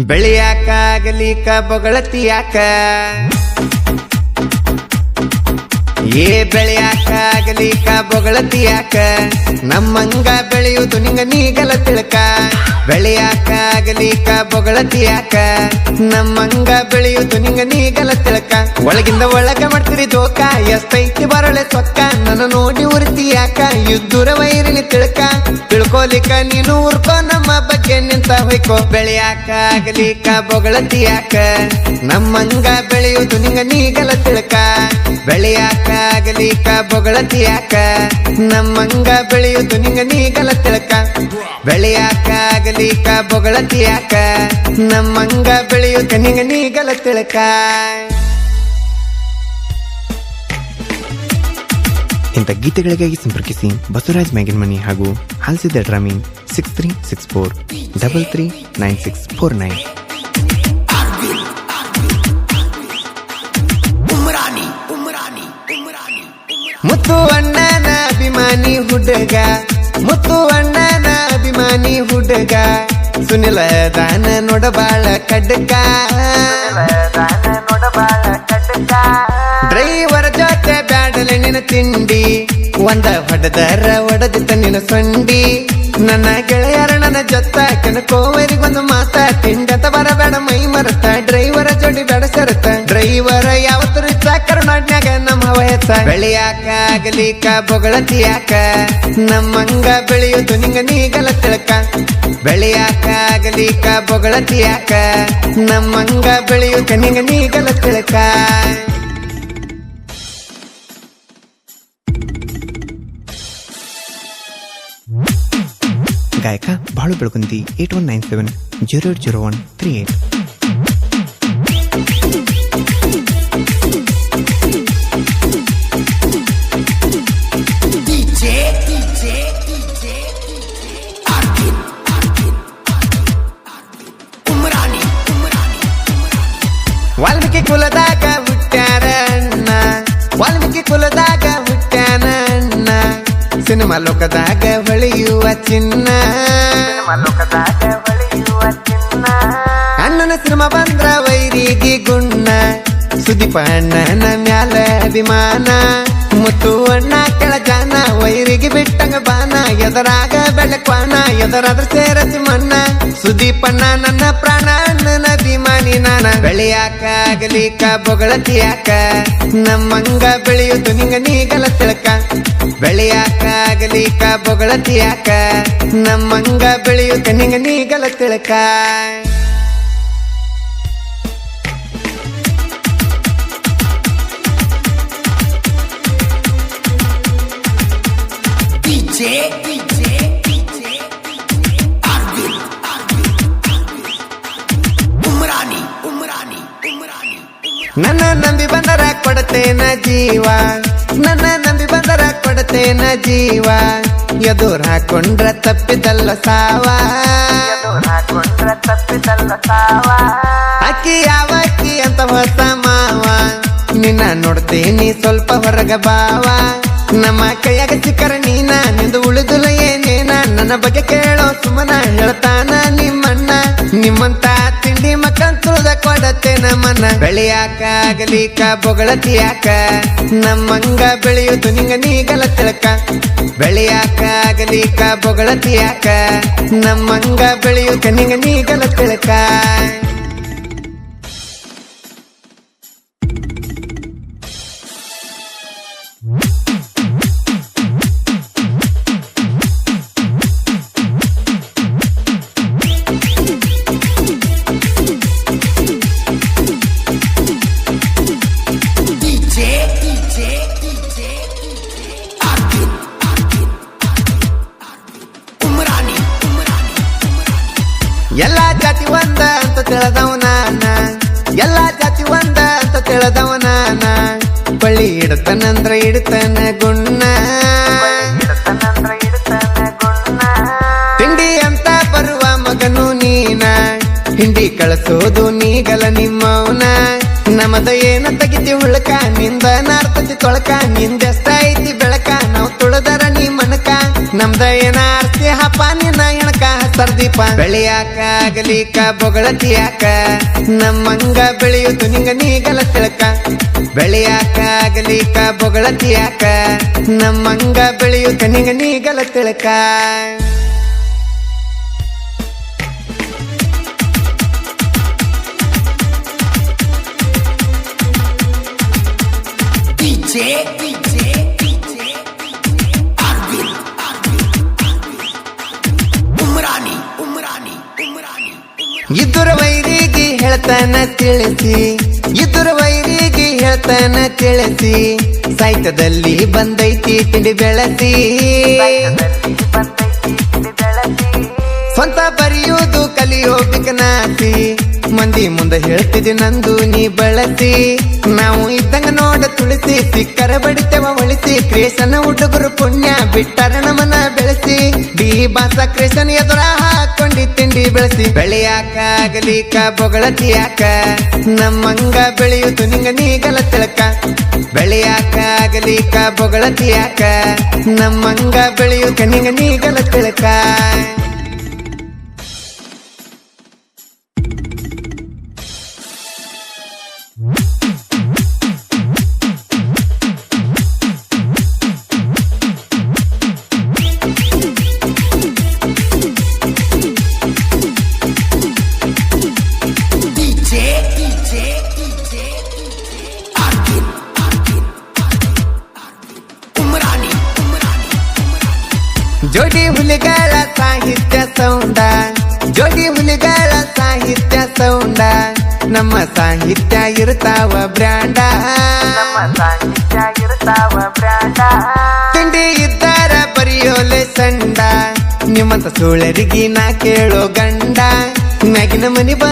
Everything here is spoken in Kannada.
ಬೆಳೆಯಾಕ ಆಗಲಿಕ ಬೊಗಳತಿ ಯಾಕ? ಏ ಬೆಳೆಯಾಕ ಆಗಲಿಕ ಬೊಗಳತಿ ಯಾಕ? ನಮ್ಮಂಗ ಬೆಳೆಯುವುದು ನಿಂಗ ನೀಗಲ ತಿಳಕ. ಬೆಳೆಯಾಕ ಆಗಲಿಕ ಬೊಗಳತಿ ಯಾಕ? ನಮ್ಮಂಗ ಬೆಳೆಯುವುದು ನಿಂಗ ನೀಗಲ ತಿಳಕ. ಒಳಗಿಂದ ಒಳಗ ಮಾಡ್ತೀರಿ ದೋಕ ಎಷ್ಟೈತಿ ಬರಳೆ ಸೊಕ್ಕ. ನನ್ನ ನೋಡಿ ಉರಿತಿ ಯಾಕ? ಯುದ್ಧುರ ವೈರಿನಿ ತಿಳ್ಕ. ತಿಳ್ಕೊಲಿಕ ನೀನು ಉರ್ಕೋ ನಮ್ಮ ಬಗ್ಗೆ ನಿಂತ ಹೊಯ್ಕೋ, ಬೆಳೆಯಾಕ ಆಗಲಿ ಬೊಗಳತಿ ಯಾಕ ನಮ್ಮಂಗ ಬೆಳೆಯುವುದು ನಿಂಗ ನೀಗಲ ತಿಳ್ಕ. ಬೆಳೆಯಾಕ ಆಗಲಿ ಬೊಗಳತಿ ಯಾಕ ನಮ್ಮಂಗ ಬೆಳೆಯುವುದು ನಿಂಗ ನೀಗಲ ತಿಳ್ಕ. ಬೆಳೆಯಾಕ ಆಗಲಿ ಬೊಗಳತಿ ಯಾಕ ನಮ್ಮಂಗ ಬೆಳೆಯುವುದು ನಿಂಗ ನೀಗಲ ತಿಳ್ಕ. ಇಂಥ ಗೀತೆಗಳಿಗಾಗಿ ಸಂಪರ್ಕಿಸಿ ಬಸವರಾಜ್ ಮ್ಯಾಗಿನ್ಮನಿ ಹಾಗೂ ಹಲಸಿದ ಡ್ರಾಮಿಂಗ್ six three six four double three nine six four nine. Muttu ಅಣ್ಣನ ಅಭಿಮಾನಿ ಹುಡುಗ, ಮುತ್ತು ಅಣ್ಣನ ಅಭಿಮಾನಿ ಹುಡುಗ, ಸುನಿಲ ದಾನ ನೋಡಬಾಳ ಕಡ್ಕ. ಡ್ರೈವರ್ ಜೊತೆ ಬ್ಯಾಡಲೆ ನಿನ್ನ ತಿಂಡಿ, ಒಂದ ಹೊಡೆದರ ಒಡದಿತ್ತ ನಿನ್ನ ಸೊಂಡಿ, ನನ್ನ ಜೊತ್ತ ಕನಕೋವರಿಗೊಂದು ಮಾತ, ತಿಂಡತ ಬರಬೇಡ, ಮೈ ಮರತ, ಡ್ರೈವರ ಜೋಡಿ ಬೇಡ ಸರತ. ಡ್ರೈವರ ಯಾವತ್ತು ರಿಚ ಕರುನಾಡ್ನ್ಯಾಗ ನಮ್ಮ ವಯಸ್ಸ ಬೆಳೆಯಾಕ ಆಗಲಿಕ ಬೊಗಳತಿ ಯಾಕ? ನಮ್ಮಂಗ ಬೆಳೆಯುವುದು ನಿಂಗ ನೀಗಲ ತಿಳಕ. ಬೆಳೆಯಾಕ ಆಗಲಿಕ ಬೊಗಳತಿ ಯಾಕ? ನಮ್ಮಂಗ ಬೆಳೆಯುದು ನಿಂಗ ನೀಗಲ ತಿಳಕ. ಗಾಯಕ Balu Belagundi eight one nine seven zero eight zero one three eight DJ DJ DJ ಆರ್ಕಿನ್ ಆರ್ಕಿನ್ ಉಮ್ರಾನಿ ಉಮ್ರಾನಿ ವಾಲ್ಮೀಕಿ ಕುಲದಾಗ ಹುಟ್ಟ್ಯಾರ ಅಣ್ಣ ವಾಲ್ಮೀಕಿ ಕುಲದಾಗ ಹುಟ್ಟ್ಯಾನ ಅಣ್ಣ ಸಿನಿಮಾ ಲೋಕದಾಗ ಹೊಳೆಯುವ ಚಿನ್ನ. ಅಣ್ಣನ ಸಿನಿಮಾ ಬಂದ್ರ ವೈರಿಗೆ ಗುಣ್ಣ. ಸುದೀಪ ಅಣ್ಣನ ಮ್ಯಾಲ ಅಭಿಮಾನ. ಮುತ್ತು ಅಣ್ಣ ಕೆಳಜಾನ ವೈರಿಗೆ ಬಿಟ್ಟಂಗ ಬಾನ. ಎದರಾಗ ಬೆಳಕ್ವಾನ ಎದರಾದ್ರ ಸೇರ ಮಣ್ಣ ಸುದೀಪಣ್ಣ ನನ್ನ ಪ್ರಾಣ ಅಣ್ಣನ ಅಭಿಮಾನಿ ನಾನ. ಬೆಳೆಯಾಕ ಅಗಲಿಕ ಬೊಗಳತಿಯಾಕ ನಮ್ಮಂಗ ಬೆಳೆಯುವುದು ನಿಂಗ ನೀಗಲ ತಿಳಕ. ಬೆಳೆಯಾಕ ಆಗಲಿಕ ಬೊಗಳತಿ ಯಾಕ ನಮ್ಮಂಗ ಬೆಳೆಯುತ್ತ ನಿಂಗ ನೀಗಲ ತಿಳಕ ಡಿಜೆ ಡಿಜೆ ಡಿಜೆ ಆರ್ಕಿನ್ ಆರ್ಕಿನ್ ಉಮ್ರಾನಿ ಉಮ್ರಾನಿ ಉಮ್ರಾನಿ ನನ್ನ ನಂಬಿ ಬಂದರ ಕೊಡತೇನ ಜೀವ. ನನ್ನ ನಂಬಿ ಬಂದರ ಕೊಡತೇನ ಜೀವ. ಎದುರು ಹಾಕೊಂಡ್ರ ತಪ್ಪಿದಲ್ಲ ಸಾವ. ಅಕ್ಕಿ ಯಾವ ಅಕ್ಕಿ ಅಂತ ಹೊಸ ಮಾವ. ನಿನ್ನ ನೋಡ್ತೀನಿ ಸ್ವಲ್ಪ ಹೊರಗ ಬಾವ. ನಮ್ಮ ಕೈಯಾಗ ಚಿಕ್ಕರ ನೀನ, ನಿಂದು ಉಳಿದುಲ ಏನೇನ? ನನ್ನ ಬಗ್ಗೆ ಕೇಳೋ ಸುಮನ ಹೇಳ್ತಾನ ನಿಮ್ಮಣ್ಣ. ನಿಮ್ಮಂತ ತುಳ್ದ ನಮ್ಮನ್ನ ಮನ. ಬೆಳೆಯಾಕ ಆಗಲಿಕ ಬೊಗಳತಿಯಾಕ ನಮ್ಮಂಗ ಬೆಳೆಯುವುದು ನಿಂಗ ನೀಗಲ ತಿಳಕ. ಬೆಳೆಯಾಕ ಆಗಲಿಕ ಬೊಗಳತಿಯಾಕ ನಮ್ಮಂಗ ಬೆಳೆಯುತ್ತ ನಿಂಗ ನೀಗಲ ತಿಳಕ. ಎಲ್ಲಾ ಜಾತಿ ಒಂದ ಅಂತ ನಾನ. ಎಲ್ಲಾ ಜಾತಿ ಒಂದ ಅಂತ ನಾನ. ಬಳ್ಳಿ ಇಡತನಂದ್ರ ಇಡತನ ಗುಣ್ಣ. ತಿಂಡಿ ಅಂತ ಬರುವ ಮಗನು ನೀನ. ಹಿಂಡಿ ಕಳಿಸೋದು ನೀಗಲ ನಿಮ್ಮವನ. ನಮದ ಏನ ತೆಗಿತಿ ಉಳ್ಕ ನಿಂದ ನಾರ್ತತಿ ತೊಳಕ ನಿಂದೆಷ್ಟ ಐತಿ ಬೆಳಕ, ನಾವು ತುಳದರ ನೀ ಮನಕ. ನಮ್ದ ಏನ ಬೆಳೆಯಾಕ ಆಗಲಿಕ ಬೊಗಳತಿ ಯಾಕ ನಮ್ಮಂಗ ಬೆಳೆಯುದು ನಿಂಗ ನೀಗಲ ತಿಳಕ. ಬೆಳೆಯಾಕ ಆಗಲಿಕ ಬೊಗಳತಿ ಯಾಕ ನಮ್ಮಂಗ ಬೆಳೆಯುತ್ತ ನಿಂಗ ನೀಗಲ ತಿಳಕ. DJ, ಇದುರ ವೈರಿಗೆ ಹೇಳ್ತಾನ ತಿಳಿಸಿ, ಇದುರ ವೈರಿಗೆ ಹೇಳ್ತಾನ ತಿಳಿಸಿ ಸಾಹಿತ್ಯದಲ್ಲಿ ಬಂದೈತಿ ತಿಂಡಿ ಬೆಳಸಿ. ಸ್ವಂತ ಬರೆಯುವುದು ಕಲಿಯೋ ಬಿಕನಾಸಿ ಮಂದಿ ಮುಂದೆ ಹೇಳ್ತಿದ್ದೆ ನಂದು ನೀ ಬಳಸಿ. ನಾವು ಇದ್ದಂಗ ನೋಡ ತುಳಸಿ, ಸಿಕ್ಕರ ಬಡಿತೇವ ಒಳಿಸಿ. ಕ್ರೇಸನ ಹುಡುಗರು ಪುಣ್ಯ ಬಿಟ್ಟರ ನಮನ ಬೆಳೆಸಿ. ಡಿ ಬಾಸ ಕ್ರೇಷನ್ ಎದುರ ಹಾಕೊಂಡಿ ತಿಂಡಿ ಬೆಳೆಸಿ. ಬೆಳೆಯಾಕ ಆಗಲಿಕ ಬೊಗಳತಿ ಯಾಕ? ನಮ್ಮಂಗ ಬೆಳೆಯುವುದು ನಿಂಗ ನೀಗಲ ತಿಳಕ. ಬೆಳೆಯಾಕ ಆಗಲಿಕ ಬೊಗಳತಿ ಯಾಕ? ನಮ್ಮಂಗ ಬೆಳೆಯುತ್ತ ನಿಂಗ ನೀಗಲ ತಿಳಕ. ಜೋಡಿ ಹುಲಿಗಳ ಸಾಹಿತ್ಯ ಸೌಂಡ ಜೋಡಿ ಹುಲಿಗಳ ಸಾಹಿತ್ಯ ಸೌಂಡ ನಮ್ಮ ಸಾಹಿತ್ಯ ಇರ್ತಾವ ಬ್ರ್ಯಾಂಡ. ತಿಂಡಿ ಇದ್ದಾರ ಬರೆಯೋಲೆ ಸಂಡ ನಿಮ್ಮಂತ ಸುಳರಿಗೆ ನಾ ಕೇಳೋ ಗಂಡ. ಮ್ಯಾಗಿನ ಮನಿ